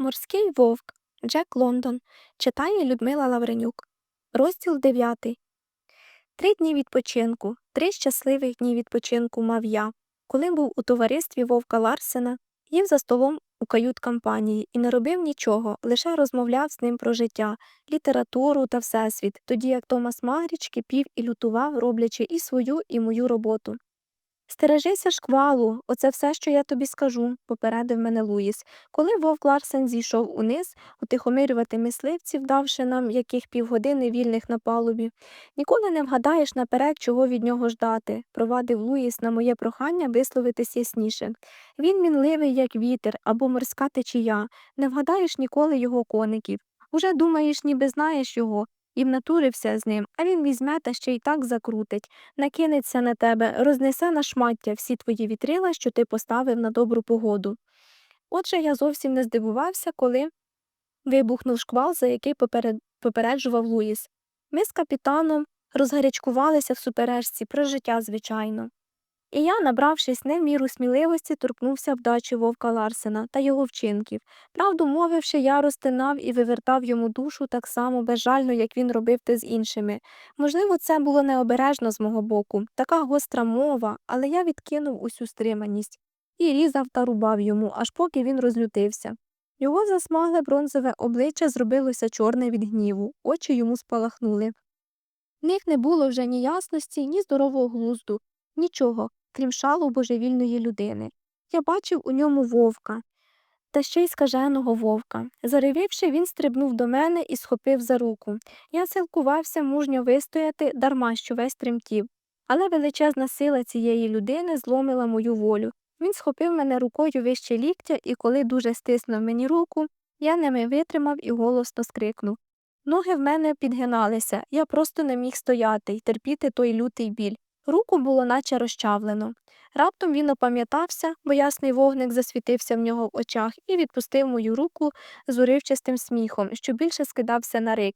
Морський вовк Джек Лондон читає Людмила Лавренюк. Розділ 9. Три дні відпочинку. Три щасливих дні відпочинку мав я, коли був у товаристві Вовка Ларсена, їв за столом у кают-кампанії і не робив нічого, лише розмовляв з ним про життя, літературу та всесвіт, тоді як Томас Магріч кипів і лютував, роблячи і свою, і мою роботу. Стережися шквалу, оце все, що я тобі скажу, попередив мене Луїс. Коли вовк Ларсен зійшов униз, утихомирювати мисливців, давши нам яких півгодини вільних на палубі. Ніколи не вгадаєш наперед, чого від нього ждати, провадив Луїс на моє прохання висловитись ясніше. Він мінливий, як вітер або морська течія, не вгадаєш ніколи його коників. Уже думаєш, ніби знаєш його, і внатурився з ним, а він візьме та ще й так закрутить, накинеться на тебе, рознесе на шмаття всі твої вітрила, що ти поставив на добру погоду. Отже, я зовсім не здивувався, коли вибухнув шквал, за який попереджував Луїс. Ми з капітаном розгарячкувалися в суперечці про життя, звичайно. І я, набравшись не в міру сміливості, торкнувся вдачі вовка Ларсена та його вчинків. Правду мовивши, я розтинав і вивертав йому душу так само безжально, як він робив те з іншими. Можливо, це було необережно з мого боку, така гостра мова, але я відкинув усю стриманість і різав та рубав йому, аж поки він розлютився. Його засмагле бронзове обличчя зробилося чорне від гніву, очі йому спалахнули. В них не було вже ні ясності, ні здорового глузду, нічого, крім шалу божевільної людини. Я бачив у ньому вовка, та ще й скаженого вовка. Заревівши, він стрибнув до мене і схопив за руку. Я силкувався мужньо вистояти, дарма що весь тремтів. Але величезна сила цієї людини зломила мою волю. Він схопив мене рукою вище ліктя, і коли дуже стиснув мені руку, я ними витримав і голосно скрикнув. Ноги в мене підгиналися, я просто не міг стояти й терпіти той лютий біль. Руку було наче розчавлено. Раптом він опам'ятався, бо ясний вогник засвітився в нього в очах і відпустив мою руку з уривчастим сміхом, що більше скидався на рик.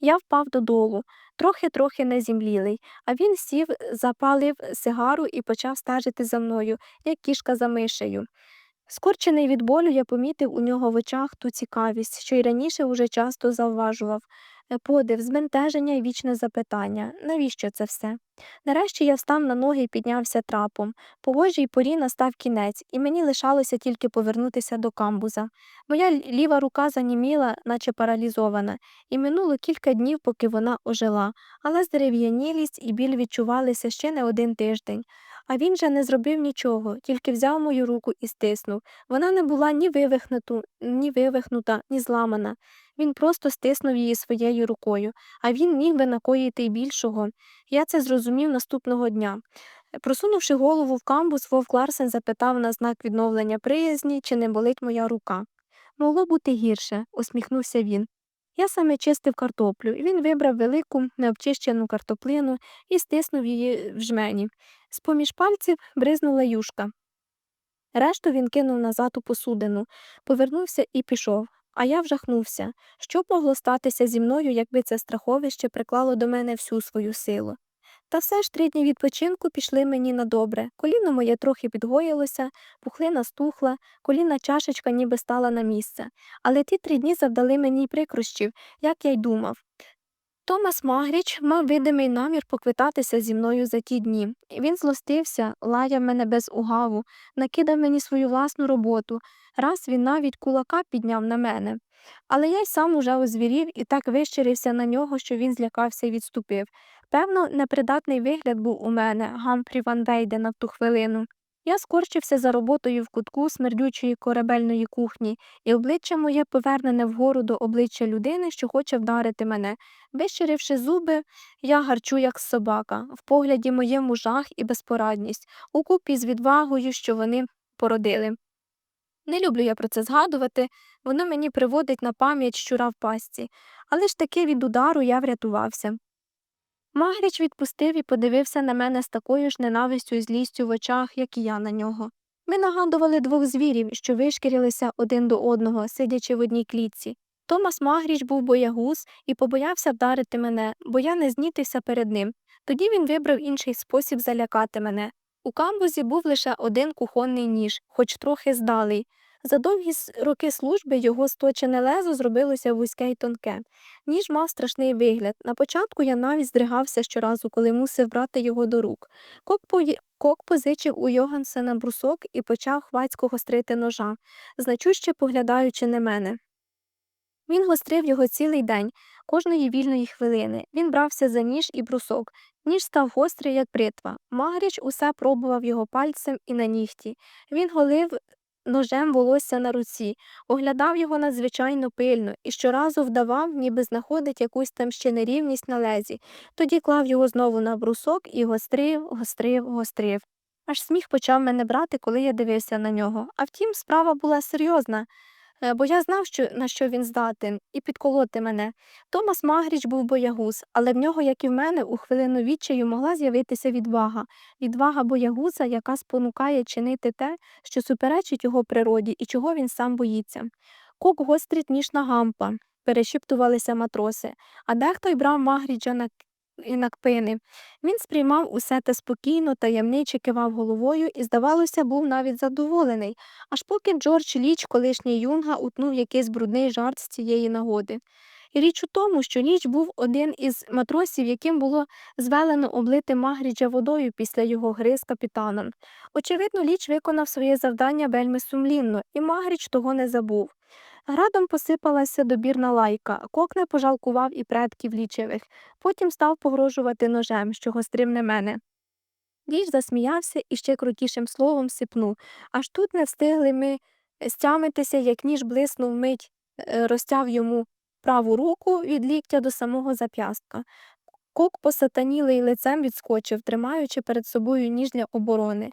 Я впав додолу, трохи-трохи незімлілий, а він сів, запалив сигару і почав стежити за мною, як кішка за мишею. Скорчений від болю, я помітив у нього в очах ту цікавість, що й раніше уже часто завважував. Е, подив, збентеження і вічне запитання навіщо це все? Нарешті я встав на ноги і піднявся трапом. Повожій порі настав кінець, і мені лишалося тільки повернутися до камбуза. Моя ліва рука заніміла, наче паралізована, і минуло кілька днів, поки вона ожила, але здерев'янілість і біль відчувалися ще не один тиждень. А він же не зробив нічого, тільки взяв мою руку і стиснув. Вона не була ні вивихнуту, ні вивихнута, ні зламана. Він просто стиснув її своєю рукою, а він міг би накоїти й більшого. Я це зрозумів наступного дня. Просунувши голову в камбус, Вовк Ларсен запитав на знак відновлення приязні, чи не болить моя рука. Могло бути гірше, усміхнувся він. Я саме чистив картоплю, і він вибрав велику необчищену картоплину і стиснув її в жмені. З поміж пальців бризнула юшка. Решту він кинув назад у посудину, повернувся і пішов. А я вжахнувся. Що могло статися зі мною, якби це страховище приклало до мене всю свою силу? Та все ж три дні відпочинку пішли мені на добре. Коліно моє трохи підгоїлося, пухлина стухла, коліна чашечка ніби стала на місце. Але ті три дні завдали мені прикрощів, як я й думав. Томас Магріч мав видимий намір поквитатися зі мною за ті дні. Він злостився, лаяв мене без угаву, накидав мені свою власну роботу. Раз він навіть кулака підняв на мене. Але я й сам уже озвірів і так вищирився на нього, що він злякався і відступив. Певно, непридатний вигляд був у мене, Гамфрі Ван Вейдена в ту хвилину. Я скорчився за роботою в кутку смердючої корабельної кухні, і обличчя моє повернене вгору до обличчя людини, що хоче вдарити мене. Вищиривши зуби, я гарчу, як собака, в погляді моєму жах і безпорадність, укупі з відвагою, що вони породили. Не люблю я про це згадувати, воно мені приводить на пам'ять щура в пастці, але ж таки від удару я врятувався. Магріч відпустив і подивився на мене з такою ж ненавистю і злістю в очах, як і я на нього. Ми нагадували двох звірів, що вишкірилися один до одного, сидячи в одній клітці. Томас Магріч був боягуз і побоявся вдарити мене, бо я не знітився перед ним. Тоді він вибрав інший спосіб залякати мене. У камбузі був лише один кухонний ніж, хоч трохи здалий. За довгі роки служби його сточене лезо зробилося вузьке й тонке. Ніж мав страшний вигляд. На початку я навіть здригався щоразу, коли мусив брати його до рук. Кок, пої- Кок позичив у Йогансена брусок і почав хвацько гострити ножа, значуще поглядаючи на мене. Він гострив його цілий день, кожної вільної хвилини. Він брався за ніж і брусок. Ніж став гострий, як бритва. Магріч усе пробував його пальцем і на нігті. Він голив ножем волосся на руці, оглядав його надзвичайно пильно і щоразу вдавав, ніби знаходить якусь там ще нерівність на лезі. Тоді клав його знову на брусок і гострив, гострив, гострив. Аж сміх почав мене брати, коли я дивився на нього. А втім, справа була серйозна. Е, бо я знав, що, на що він здатен, і підколоти мене. Томас Магріч був боягуз, але в нього, як і в мене, у хвилину відчаю могла з'явитися відвага. Відвага боягуза, яка спонукає чинити те, що суперечить його природі і чого він сам боїться. Кок гострить ніж на гампа, перешіптувалися матроси, а дехто й брав Магріджа на і на кпини. Він сприймав усе те спокійно, таємниче кивав головою і, здавалося, був навіть задоволений, аж поки Джордж Ліч, колишній юнга, утнув якийсь брудний жарт з цієї нагоди. І річ у тому, що Ліч був один із матросів, яким було звелено облити Магріджа водою після його гри з капітаном. Очевидно, Ліч виконав своє завдання вельми сумлінно, і Магріч того не забув. Градом посипалася добірна лайка, кок не пожалкував і предків лічевих, потім став погрожувати ножем, що гострив не мене. Ліч засміявся і ще крутішим словом сипнув, аж тут не встигли ми стямитися, як ніж блиснув мить, е, розтяв йому праву руку від ліктя до самого зап'ястка. Кок посатанілий лицем відскочив, тримаючи перед собою ніж для оборони.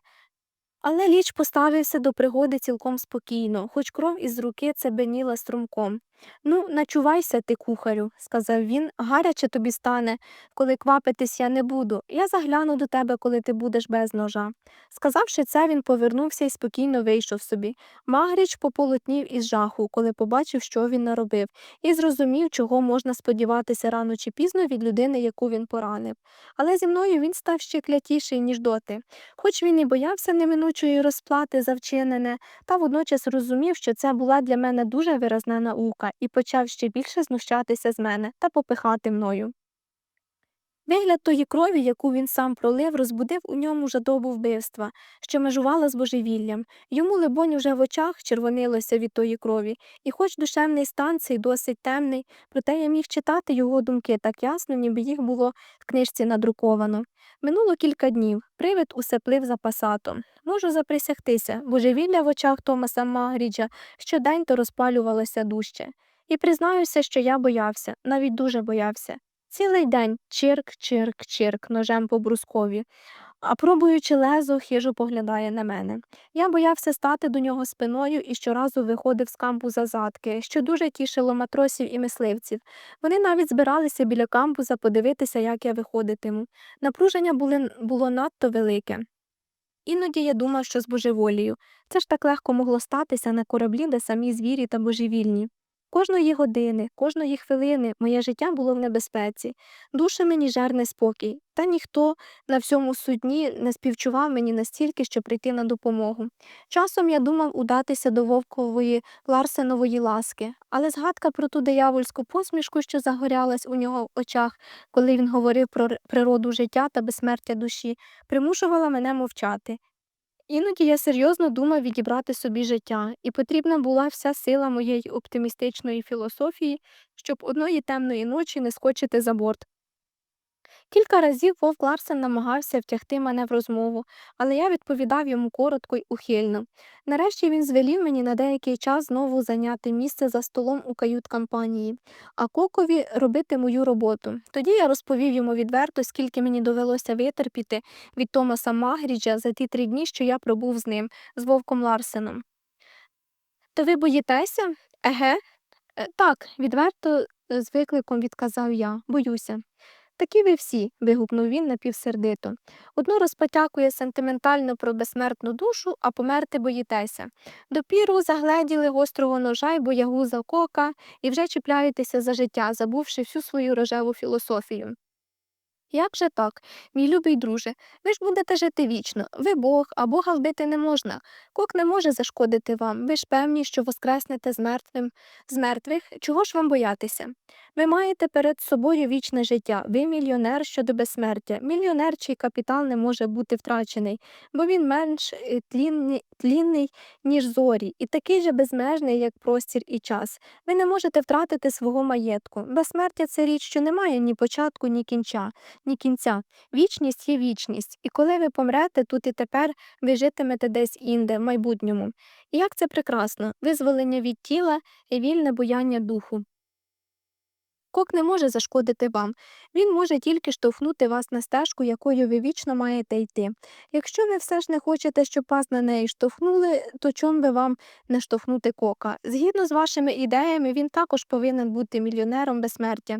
Але ліч поставився до пригоди цілком спокійно, хоч кров із руки цебеніла струмком. Ну, начувайся ти, кухарю, сказав він, гаряче тобі стане, коли квапитись я не буду. Я загляну до тебе, коли ти будеш без ножа. Сказавши це, він повернувся і спокійно вийшов собі. Магріч пополотнів із жаху, коли побачив, що він наробив, і зрозумів, чого можна сподіватися рано чи пізно від людини, яку він поранив. Але зі мною він став ще клятіший, ніж доти. Хоч він і боявся неминучої розплати за вчинене, та водночас розумів, що це була для мене дуже виразна наука, і почав ще більше знущатися з мене та попихати мною. Вигляд тої крові, яку він сам пролив, розбудив у ньому жадобу вбивства, що межувала з божевіллям. Йому, либонь, уже в очах червонилося від тої крові, і хоч душевний стан цей досить темний, проте я міг читати його думки так ясно, ніби їх було в книжці надруковано. Минуло кілька днів, привид усе плив за пасатом. Можу заприсягтися, божевілля в очах Томаса Магріджа щодень то розпалювалося дужче. І признаюся, що я боявся, навіть дуже боявся. Цілий день чирк, чирк, чирк ножем по брускові, а пробуючи лезо, хижо поглядає на мене. Я боявся стати до нього спиною і щоразу виходив з камбуза задки, що дуже тішило матросів і мисливців. Вони навіть збиралися біля камбуза подивитися, як я виходитиму. Напруження були, було надто велике. Іноді я думав, що з божеволію. Це ж так легко могло статися на кораблі, де самі звірі та божевільні. Кожної години, кожної хвилини моє життя було в небезпеці, душе мені жер неспокій, та ніхто на всьому судні не співчував мені настільки, щоб прийти на допомогу. Часом я думав удатися до вовкової Ларсенової ласки, але згадка про ту диявольську посмішку, що загорялась у нього в очах, коли він говорив про природу життя та безсмертя душі, примушувала мене мовчати. Іноді я серйозно думав відібрати собі життя, і потрібна була вся сила моєї оптимістичної філософії, щоб одної темної ночі не скочити за борт. Кілька разів Вовк Ларсен намагався втягти мене в розмову, але я відповідав йому коротко й ухильно. Нарешті він звелів мені на деякий час знову зайняти місце за столом у кают-кампанії, а Кокові робити мою роботу. Тоді я розповів йому відверто, скільки мені довелося витерпіти від Томаса Магріджа за ті три дні, що я пробув з ним, з Вовком Ларсеном. То ви боїтеся? Еге? «Е, Так, відверто з викликом відказав я. Боюся. Такі ви всі, вигукнув він напівсердито. Одну розпотякує сентиментально про безсмертну душу, а померти боїтеся. Допіру загледіли гострого ножа й боягуза кока і вже чіпляєтеся за життя, забувши всю свою рожеву філософію. Як же так, мій любий друже, ви ж будете жити вічно, ви Бог, а Бога вбити не можна. Кок не може зашкодити вам, ви ж певні, що воскреснете з мертвим з мертвих, чого ж вам боятися? Ви маєте перед собою вічне життя, ви мільйонер щодо безсмертя. Мільйонер, чий капітал не може бути втрачений, бо він менш е, тлінний, тлінний, ніж зорі, і такий же безмежний, як простір і час. Ви не можете втратити свого маєтку. Безсмертя це річ, що не має ні початку, ні кінця ні кінця. Вічність є вічність, і коли ви помрете тут і тепер, ви житимете десь інде, в майбутньому. І як це прекрасно визволення від тіла і вільне бояння духу. Кок не може зашкодити вам, він може тільки штовхнути вас на стежку, якою ви вічно маєте йти. Якщо ви все ж не хочете, щоб вас на неї штовхнули, то чом би вам не штовхнути кока? Згідно з вашими ідеями, він також повинен бути мільйонером безсмертя.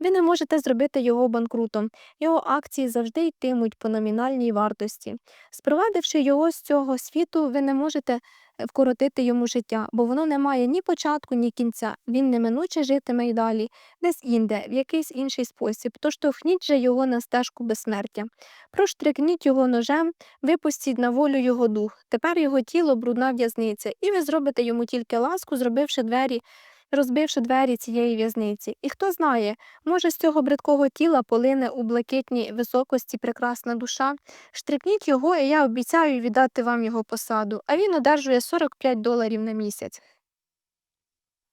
Ви не можете зробити його банкрутом, його акції завжди йтимуть по номінальній вартості. Спровадивши його з цього світу, ви не можете вкоротити йому життя, бо воно не має ні початку, ні кінця. Він неминуче житиме й далі, десь інде, в якийсь інший спосіб. Тож товхніть же його на стежку безсмертя. Проштрикніть його ножем, випустіть на волю його дух. Тепер його тіло брудна в'язниця, і ви зробите йому тільки ласку, зробивши двері. Розбивши двері цієї в'язниці, і хто знає, може, з цього бридкого тіла полине у блакитній високості прекрасна душа. Штрикніть його, і я обіцяю віддати вам його посаду, а він одержує 45 доларів на місяць.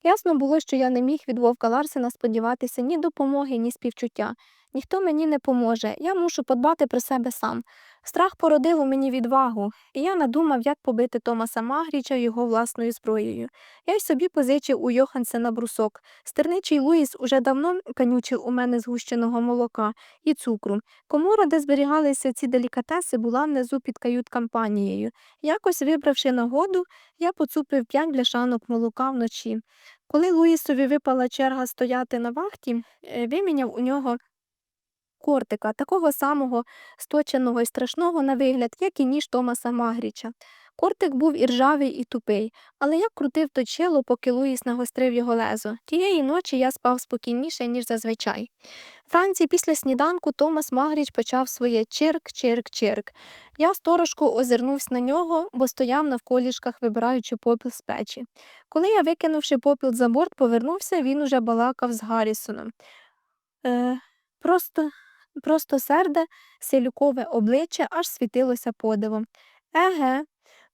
Ясно було, що я не міг від вовка Ларсена сподіватися ні допомоги, ні співчуття. Ніхто мені не поможе, я мушу подбати про себе сам. Страх породив у мені відвагу, і я надумав, як побити Томаса Магріча його власною зброєю. Я й собі позичив у Йохансена брусок. Стерничий Луїс уже давно канючив у мене згущеного молока і цукру. Комора, де зберігалися ці делікатеси, була внизу під кают-кампанією. Якось, вибравши нагоду, я поцупив п'ять бляшанок молока вночі. Коли Луїсові випала черга стояти на вахті, е, виміняв у нього кортика, такого самого сточеного і страшного на вигляд, як і ніж Томаса Магріча. Кортик був і ржавий, і тупий, але я крутив точило, поки Луїс нагострив його лезо. Тієї ночі я спав спокійніше, ніж зазвичай. Вранці після сніданку Томас Магріч почав своє чирк, чирк, чирк. Я сторожко озирнувся на нього, бо стояв навколішках, вибираючи попіл з печі. Коли я, викинувши попіл за борт, повернувся, він уже балакав з Гаррісоном. Е, Просто Просто серде, селюкове обличчя аж світилося подивом. Еге,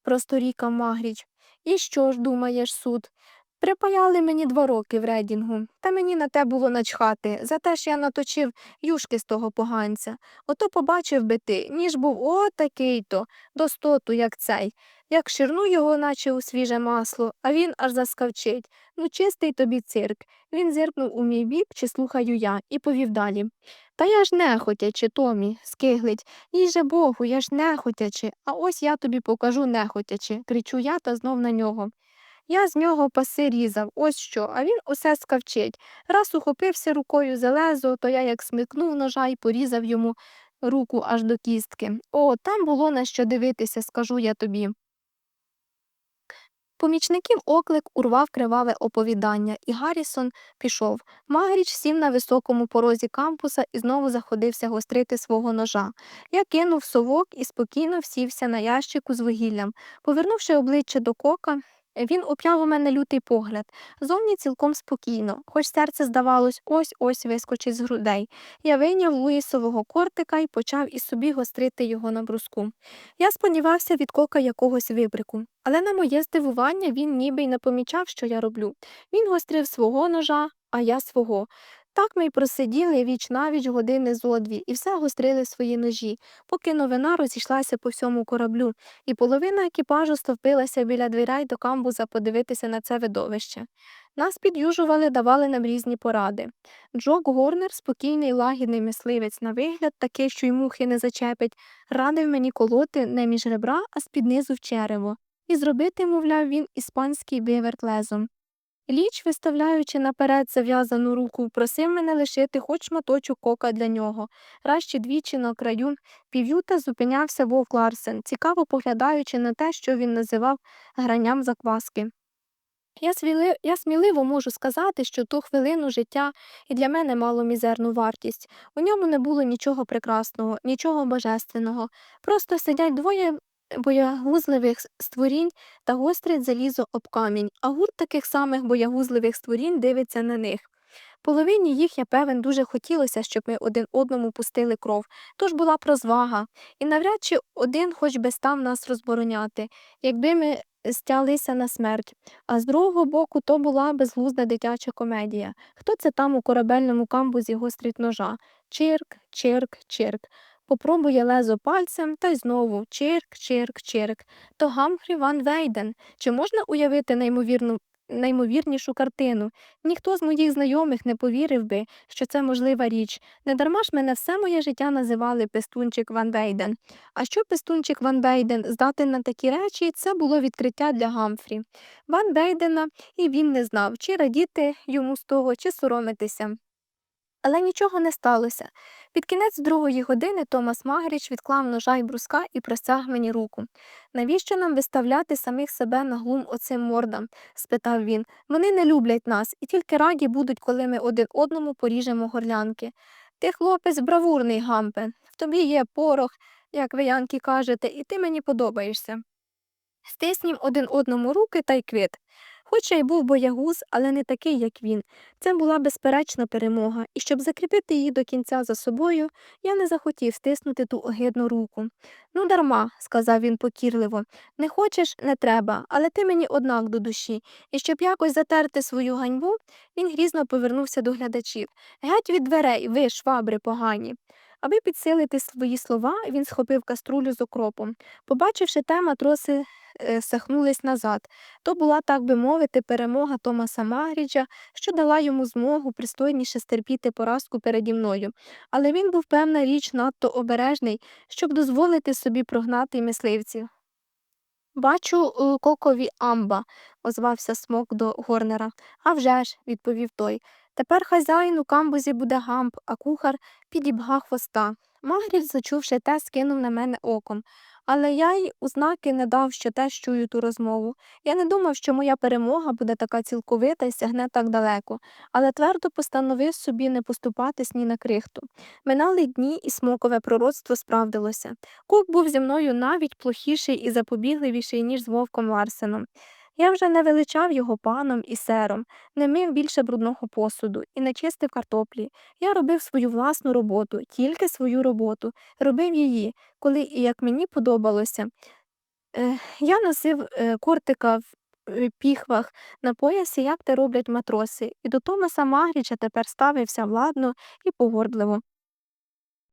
просторікав Магріч. І що ж, думаєш, суд? Припаяли мені два роки в рейдінгу, та мені на те було начхати, за те ж я наточив юшки з того поганця. Ото побачив би ти, ніж був отакий то, достоту, як цей. Як ширну його, наче у свіже масло, а він аж заскавчить. Ну, чистий тобі цирк. Він зиркнув у мій бік, чи слухаю я, і повів далі. Та я ж не хотячи, Томі, скиглить. Їй же Богу, я ж не хотячи, а ось я тобі покажу не хотячи, кричу я та знов на нього. Я з нього паси різав, ось що, а він усе скавчить. Раз ухопився рукою за то я як смикнув ножа і порізав йому руку аж до кістки. О, там було на що дивитися, скажу я тобі. Помічників оклик урвав криваве оповідання, і Гаррісон пішов. Магріч сів на високому порозі кампуса і знову заходився гострити свого ножа. Я кинув совок і спокійно всівся на ящику з вугіллям. Повернувши обличчя до кока, він уп'яв у мене лютий погляд, зовні цілком спокійно, хоч серце, здавалось, ось ось вискочить з грудей. Я вийняв Луїсового кортика і почав із собі гострити його на бруску. Я сподівався від кока якогось вибрику, але на моє здивування він ніби й не помічав, що я роблю. Він гострив свого ножа, а я свого. Так ми й просиділи віч навіч години зо дві і все гострили свої ножі, поки новина розійшлася по всьому кораблю, і половина екіпажу стовпилася біля дверей до камбуза подивитися на це видовище. Нас підюжували, давали нам різні поради. Джок Горнер, спокійний лагідний мисливець на вигляд, такий, що й мухи не зачепить, радив мені колоти не між ребра, а з-під низу в черево. І зробити, мовляв, він іспанський биверт лезом. Ліч, виставляючи наперед зав'язану руку, просив мене лишити хоч шматочок кока для нього. Раз двічі на краю пів'юта зупинявся вовк Ларсен, цікаво поглядаючи на те, що він називав гранням закваски. Я, свіли... я сміливо можу сказати, що ту хвилину життя і для мене мало мізерну вартість. У ньому не було нічого прекрасного, нічого божественного. Просто сидять двоє боягузливих створінь та гострить залізо об камінь, а гурт таких самих боягузливих створінь дивиться на них. Половині їх, я певен, дуже хотілося, щоб ми один одному пустили кров, тож була б розвага, і навряд чи один хоч би став нас розбороняти, якби ми стялися на смерть. А з другого боку, то була безглузда дитяча комедія. Хто це там у корабельному камбузі гострить ножа? Чирк, чирк, чирк. Попробує лезо пальцем, та й знову чирк, чирк, чирк. То Гамфрі Ван Вейден. Чи можна уявити неймовірну неймовірнішу картину. Ніхто з моїх знайомих не повірив би, що це можлива річ. Недарма ж мене все моє життя називали Пестунчик Ван Вейден. А що Пестунчик Ван Вейден здатен на такі речі, це було відкриття для Гамфрі. Ван Вейдена і він не знав, чи радіти йому з того, чи соромитися. Але нічого не сталося. Під кінець другої години Томас Магріч відклав ножа й бруска і простяг мені руку. Навіщо нам виставляти самих себе на глум оцим мордам? спитав він. Вони не люблять нас і тільки раді будуть, коли ми один одному поріжемо горлянки. Ти, хлопець, бравурний, гампе. В тобі є порох, як ви янки кажете, і ти мені подобаєшся. Стиснім один одному руки та й квит. Хоч я й був боягуз, але не такий, як він. Це була безперечна перемога, і щоб закріпити її до кінця за собою, я не захотів стиснути ту огидну руку. Ну, дарма, сказав він покірливо, не хочеш, не треба, але ти мені однак до душі. І щоб якось затерти свою ганьбу, він грізно повернувся до глядачів. Геть від дверей, ви, швабри погані. Аби підсилити свої слова, він схопив каструлю з окропом. Побачивши те, матроси е, сахнулись назад. То була, так би мовити, перемога Томаса Магріджа, що дала йому змогу пристойніше стерпіти поразку переді мною. Але він був, певна річ, надто обережний, щоб дозволити собі прогнати мисливців. Бачу кокові амба, озвався смок до Горнера. «А вже ж», – відповів той. Тепер хазяїн у камбузі буде гамб, а кухар підібга хвоста. Магрів, зачувши те, скинув на мене оком. Але я й узнаки не дав, що теж чую ту розмову. Я не думав, що моя перемога буде така цілковита і сягне так далеко, але твердо постановив собі не поступатись ні на крихту. Минали дні, і смокове пророцтво справдилося. Кук був зі мною навіть плохіший і запобігливіший, ніж з вовком Ларсеном. Я вже не величав його паном і сером, не мив більше брудного посуду і не чистив картоплі. Я робив свою власну роботу, тільки свою роботу, робив її, коли і як мені подобалося. Е, я носив е, кортика в е, піхвах на поясі, як те роблять матроси, і до Томаса Магріча тепер ставився владно і погордливо.